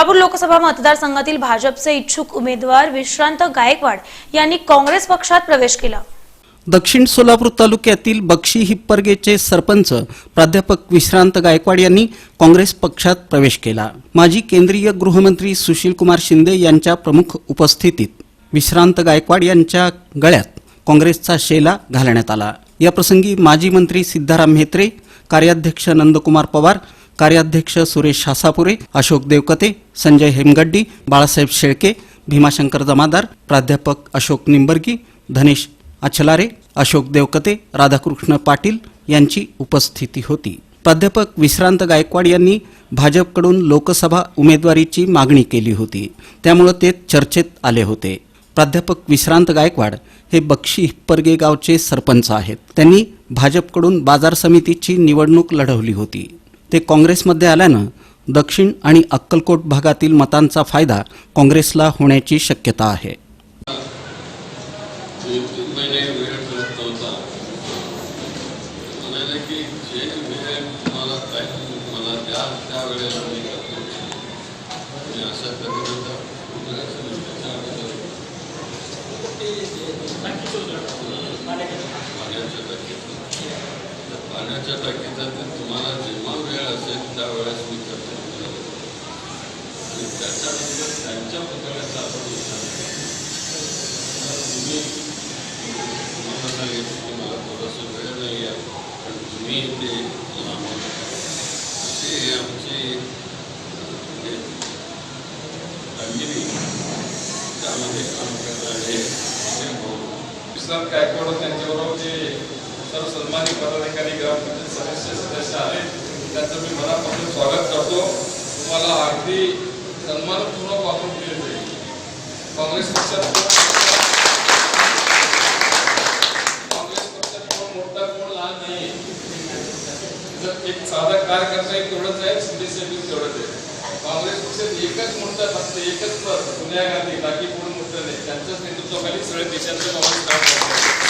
सोलापूर लोकसभा मतदारसंघातील भाजपचे इच्छुक उमेदवार विश्रांत गायकवाड यांनी काँग्रेस पक्षात प्रवेश केला. दक्षिण सोलापूर तालुक्यातील बक्षी हिप्परगेचे सरपंच प्राध्यापक विश्रांत गायकवाड यांनी काँग्रेस पक्षात प्रवेश केला. माजी केंद्रीय गृहमंत्री सुशीलकुमार शिंदे यांच्या प्रमुख उपस्थितीत विश्रांत गायकवाड यांच्या गळ्यात काँग्रेसचा शेला घालण्यात आला. याप्रसंगी माजी मंत्री सिद्धाराम म्हेत्रे कार्याध्यक्ष नंदकुमार पवार कार्याध्यक्ष सुरेश शासापुरे अशोक देवकते संजय हेमगड्डी बाळासाहेब शेळके भीमाशंकर जमादार प्राध्यापक अशोक निंबर्गी धनेश अछलारे अशोक देवकते राधाकृष्ण पाटील यांची उपस्थिती होती. प्राध्यापक विश्रांत गायकवाड यांनी भाजपकडून लोकसभा उमेदवारीची मागणी केली होती. त्यामुळे ते चर्चेत आले होते. प्राध्यापक विश्रांत गायकवाड हे बक्षी हिप्परगे गावचे सरपंच आहेत. त्यांनी भाजपकडून बाजार समितीची निवडणूक लढवली होती. ते काँग्रेसमध्ये आल्यानं दक्षिण आणि अक्कलकोट भागातील मतांचा फायदा काँग्रेसला होण्याची शक्यता आहे. पाण्याच्या टाकीचा तुम्हाला जेव्हा वेळेस असेल त्यावेळेस मी आणि त्याच्यानंतर त्यांच्या पुतळ्याचा आपण विचार तुम्ही तुम्हाला सांगितलं की मला थोडंसं वेळ नाही आहे पण तुम्ही ते लांब अशी आमची त्यामध्ये काम करणारे हे भाऊ गायकवाड त्यांच्याबरोबर जे सर्व सन्मानित पदाधिकारी ग्रामपंचायत सदस्य सदस्य आहेत त्यांचं मी मनापासून स्वागत करतो. तुम्हाला अगदी सन्मानपूर्वक वापरून केले जाईल काँग्रेस पक्षात काँग्रेस पक्षात कोण मोठा कोण लहान नाही. जर एक साधा कार्यकर्ता एक तेवढंच आहे शिंदे साहेब तेवढंच आहे. काँग्रेस पक्षात एकच मोठा फक्त एकच पद सोनिया गांधी बाकी कोण मोठं नाही. त्यांच्याच नेतृत्वाखाली सगळे देशातले काँग्रेस काम करतात